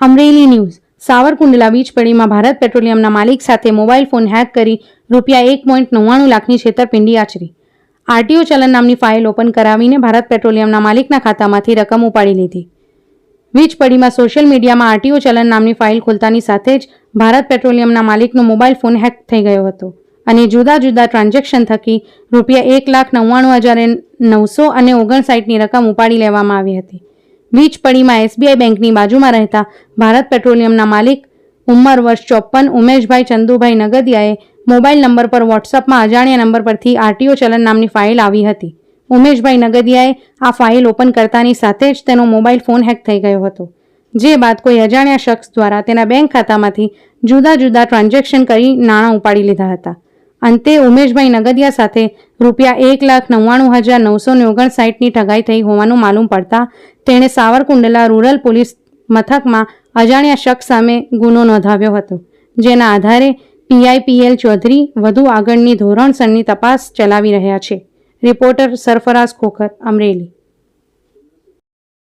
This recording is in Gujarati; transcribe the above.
અમરેલી ન્યૂઝ. સાવરકુંડલા વીજપડીમાં ભારત પેટ્રોલિયમના માલિક સાથે મોબાઈલ ફોન હેક કરી રૂપિયા એક પોઈન્ટ નવ્વાણું લાખની છેતરપિંડી આચરી. આરટીઓ ચલન નામની ફાઇલ ઓપન કરાવીને ભારત પેટ્રોલિયમના માલિકના ખાતામાંથી રકમ ઉપાડી લીધી. વીજપડીમાં સોશિયલ મીડિયામાં આરટીઓ ચલન નામની ફાઇલ ખોલતાની સાથે જ ભારત પેટ્રોલિયમના માલિકનો મોબાઈલ ફોન હેક થઈ ગયો હતો અને જુદા જુદા ટ્રાન્ઝેક્શન થકી રૂપિયા એક લાખ નવ્વાણું હજાર નવસો અને ઓગણસાઠની રકમ ઉપાડી લેવામાં આવી હતી. વીજપડીમાં એસબીઆઈ બેંકની બાજુમાં રહેતા ભારત પેટ્રોલિયમના માલિક ઉંમર વર્ષ ચોપન ઉમેશભાઈ ચંદુભાઈ નગદિયાએ મોબાઈલ નંબર પર વોટ્સઅપમાં અજાણ્યા નંબર પરથી આરટીઓ ચલન નામની ફાઇલ આવી હતી. ઉમેશભાઈ નગદિયાએ આ ફાઇલ ઓપન કરતાની સાથે જ તેનો મોબાઈલ ફોન હેક થઈ ગયો હતો. જે બાદ કોઈ અજાણ્યા શખ્સ દ્વારા તેના બેંક ખાતામાંથી જુદા જુદા ટ્રાન્ઝેક્શન કરી નાણાં ઉપાડી લીધા હતા. અંતે ઉમેશભાઈ નગદિયા સાથે રૂપિયા એક લાખ નવ્વાણું હજાર નવસો ને ઓગણસાઠની ઠગાઈ થઈ હોવાનું માલુમ પડતા તેણે સાવરકુંડલા રૂરલ પોલીસ મથકમાં અજાણ્યા શખ્સ સામે ગુનો નોંધાવ્યો હતો, જેના આધારે પીઆઈપીએલ ચૌધરી વધુ આગળની ધોરણસરની તપાસ ચલાવી રહ્યા છે. રિપોર્ટર સરફરાઝ ખોખર, અમરેલી.